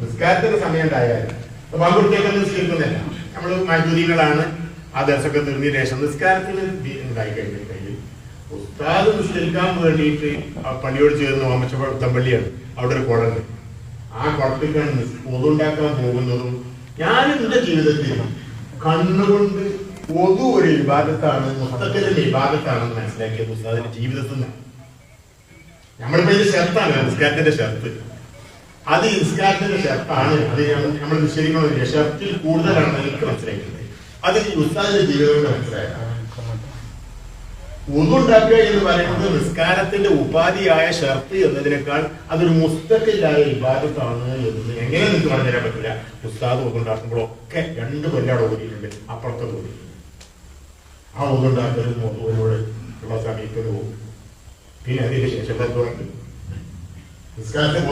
നിസ്കാരത്തിന്റെ സമയം ഉണ്ടായാലും പങ്കുടുത്തേക്ക് നിസ്കരിക്കുന്നില്ല. നമ്മൾ മജൂദികളാണ് ആ ദിവസമൊക്കെ നിർത്തിയ ശേഷം നിസ്കാരത്തിന് ഉണ്ടായി ഉണ്ടായി കഴിഞ്ഞിട്ടുണ്ടെങ്കിൽ ഉസ്താദ് നിസ്കരിക്കാൻ വേണ്ടിയിട്ട് പള്ളിയോട് ചേർന്ന് ഓമച്ചപ്പുറത്തം പള്ളിയാണ് അവിടെ ഒരു കുളം ആ കുളത്തിലേക്കാണ് പൊതുണ്ടാക്കാൻ പോകുന്നതും ഞാൻ എന്റെ ജീവിതത്തിൽ കണ്ണുകൊണ്ട് പൊതു ഒരു വിഭാഗത്താണ് മൊത്തത്തിലെ വിഭാഗത്താണെന്ന് മനസ്സിലാക്കിയത് ഉസ്താദിന്റെ ജീവിതത്തിൽ നിന്നാണ് നമ്മളിപ്പോ ഇത് ഷർട്ടാണ് നിസ്കാരത്തിന്റെ ഷർട്ട് അത് ഈ നിസ്കാരത്തിന്റെ ഷർട്ടാണ് അത് നമ്മൾ നിശ്ചയിക്കണമെന്നില്ല ഷർട്ടിൽ കൂടുതലാണ് എനിക്ക് മനസ്സിലാക്കുന്നത് അത് ഉസ്താദിന്റെ ജീവിതം മനസ്സിലായ ഒന്നുണ്ടാക്കുക എന്ന് പറയുന്നത് നിസ്കാരത്തിന്റെ ഉപാധിയായ ഷർത്ത് എന്നതിനേക്കാൾ അതൊരു മുസ്തക്കില്ലായ വിഭാഗത്താണ് എന്ന് എങ്ങനെ നിങ്ങൾക്ക് പറഞ്ഞുതരാൻ പറ്റില്ല ഉസ്താദ് ഒന്നുണ്ടാക്കുമ്പോഴൊക്കെ രണ്ട് കൊല്ലാട് ഓടിയിട്ടുണ്ട്. അപ്പുറത്തെ ഓതിയിട്ടുണ്ട് ആ ഒതുവിനോട് ഉള്ള പോകും പിന്നെ അതിന് ശേഷം നിസ്കാരത്തെ